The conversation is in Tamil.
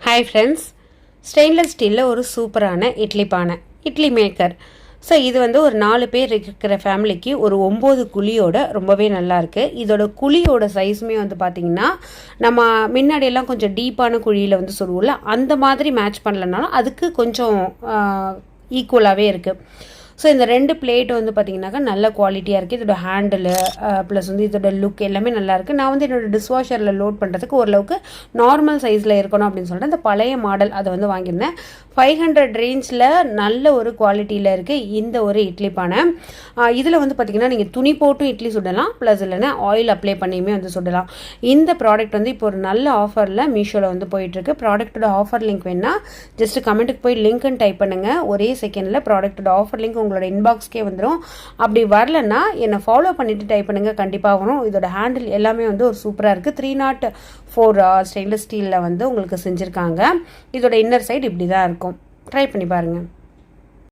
ஹாய் ஃப்ரெண்ட்ஸ் ஸ்டெயின்லெஸ் ஸ்டீலில் ஒரு சூப்பரான இட்லி பானை இட்லி மேக்கர் ஸோ இது வந்து ஒரு நாலு பேர் இருக்கிற ஃபேமிலிக்கு ஒரு ஒம்பது குழியோட ரொம்பவே நல்லாயிருக்கு இதோட குழியோட சைஸுமே வந்து பார்த்திங்கன்னா நம்ம முன்னாடியெல்லாம் கொஞ்சம் டீப்பான குழியில் வந்து சொல்லுவோம்ல அந்த மாதிரி மேட்ச் பண்ணலனாலும் அதுக்கு கொஞ்சம் ஈக்குவலாகவே இருக்குது ஸோ இந்த ரெண்டு பிளேட் வந்து பார்த்தீங்கன்னாக்கா நல்ல குவாலிட்டியாக இருக்குது இதோட ஹேண்டிலு ப்ளஸ் வந்து இதோட லுக் எல்லாமே நல்லாயிருக்கு நான் வந்து என்னோட டிஷ்வாஷரில் லோட் பண்ணுறதுக்கு ஓரளவுக்கு நார்மல் சைஸில் இருக்கணும் அப்படின்னு சொல்லிட்டு இந்த பழைய மாடல் அதை வந்து வாங்கியிருந்தேன். ஃபைவ் ஹண்ட்ரட் ரேஞ்சில் நல்ல ஒரு குவாலிட்டியில் இருக்குது இந்த ஒரு இட்லி பானை. இதில் வந்து பார்த்திங்கன்னா நீங்கள் துணி போட்டும் இட்லி சுடலாம் ப்ளஸ் இல்லைன்னா ஆயில் அப்ளை பண்ணியுமே வந்து சுடலாம். இந்த ப்ராடக்ட் வந்து இப்போ ஒரு நல்ல ஆஃபரில் மீஷோவில் வந்து போயிட்டுருக்கு. ப்ராடக்ட்டோட ஆஃபர் லிங்க் வேணால் ஜஸ்ட் கமெண்ட்டுக்கு போய் லிங்க்னு டைப் பண்ணுங்கள் ஒரே செகண்டில் ப்ராடக்ட்டோட ஆஃபர் லிங்க் உங்களோட இன்பாக்ஸ்க்கே வந்துடும் அப்படி வரலன்னா என்னை ஃபாலோ பண்ணிவிட்டு டைப் பண்ணுங்கள் கண்டிப்பாக வரும். இதோட ஹேண்டில் எல்லாமே வந்து ஒரு சூப்பராக இருக்குது த்ரீ நாட் ஃபோர் ஸ்டெயின்லெஸ் ஸ்டீலில் வந்து உங்களுக்கு செஞ்சுருக்காங்க. இதோட இன்னர் சைடு இப்படி தான் இருக்கும். ட்ரை பண்ணி பாருங்கள்